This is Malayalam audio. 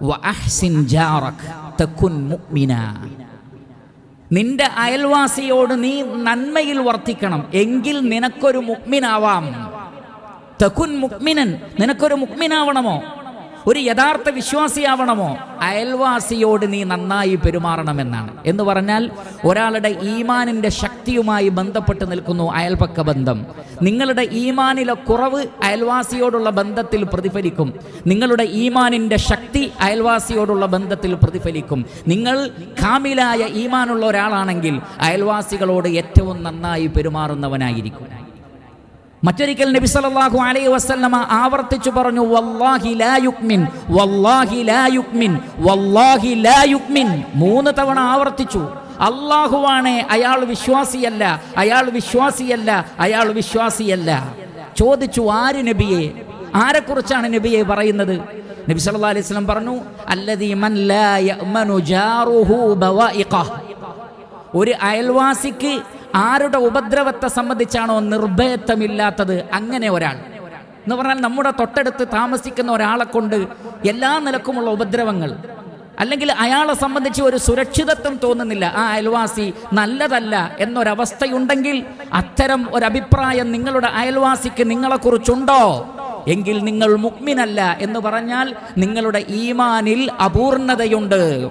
വഅഹ്സിൻ ജാറക് തകുൻ മുഅ്മിന. നിന്റെ അയൽവാസിയോട് നീ നന്മയിൽ വർത്തിക്കണം എങ്കിൽ നിനക്കൊരു മുക്മിനാവാം തകുൻ മുക്മിനൻ നിനക്കൊരു മുക്മിനാവണമോ ഒരു യഥാർത്ഥ വിശ്വാസിയാവണമോ? അയൽവാസിയോട് നീ നന്നായി പെരുമാറണമെന്നാണ്. എന്ന് പറഞ്ഞാൽ ഒരാളുടെ ഈമാനിന്റെ ശക്തിയുമായി ബന്ധപ്പെട്ട് നിൽക്കുന്നു അയൽപക്ക ബന്ധം. നിങ്ങളുടെ ഈമാനിലെ കുറവ് അയൽവാസിയോടുള്ള ബന്ധത്തിൽ പ്രതിഫലിക്കും. നിങ്ങളുടെ ഈമാനിന്റെ ശക്തി അയൽവാസിയോടുള്ള ബന്ധത്തിൽ പ്രതിഫലിക്കും. നിങ്ങൾ കാമിലായ ഈമാനുള്ള ഒരാളാണെങ്കിൽ അയൽവാസികളോട് ഏറ്റവും നന്നായി പെരുമാറുന്നവനായിരിക്കും. മറ്റൊരിക്കൽ നബി സല്ലല്ലാഹു അലൈഹി വസല്ലമ ആവർത്തിച്ചു പറഞ്ഞു വല്ലാഹി ലാ യുക്മിൻ വല്ലാഹി ലാ യുക്മിൻ വല്ലാഹി ലാ യുക്മിൻ. മൂന്ന് തവണ ആവർത്തിച്ചു. അള്ളാഹുവാണ് അയാൾ വിശ്വാസിയല്ല അയാൾ വിശ്വാസിയല്ല അയാൾ വിശ്വാസിയല്ല. ചോദിച്ചു ആര് നബിയെ? ആരെക്കുറിച്ചാണ് നബിയെ പറയുന്നത്? നബി സല്ലല്ലാഹു അലൈഹി വസല്ലം പറഞ്ഞു അല്ലദീ മൻ ലാ യഅ്മനു ജാറുഹു ബവായിഖ ഒരു അയൽവാസിക്ക് ആരുടെ ഉപദ്രവത്തെ സംബന്ധിച്ചാണോ നിർഭയത്വമില്ലാത്തത്? അങ്ങനെ ഒരാൾ. എന്ന് പറഞ്ഞാൽ നമ്മുടെ തൊട്ടടുത്ത് താമസിക്കുന്ന ഒരാളെ കൊണ്ട് എല്ലാ നിലക്കുമുള്ള ഉപദ്രവങ്ങൾ അല്ലെങ്കിൽ അയാളെ സംബന്ധിച്ച് ഒരു സുരക്ഷിതത്വം തോന്നുന്നില്ല. ആ അയൽവാസി നല്ലതല്ല എന്നൊരവസ്ഥയുണ്ടെങ്കിൽ അത്തരം ഒരു അഭിപ്രായം നിങ്ങളുടെ അയൽവാസിക്ക് നിങ്ങളെക്കുറിച്ചുണ്ടോ? എങ്കിൽ നിങ്ങൾ മുക്മിനല്ല എന്ന് പറഞ്ഞാൽ നിങ്ങളുടെ ഈമാനിൽ അപൂർണതയുണ്ട്.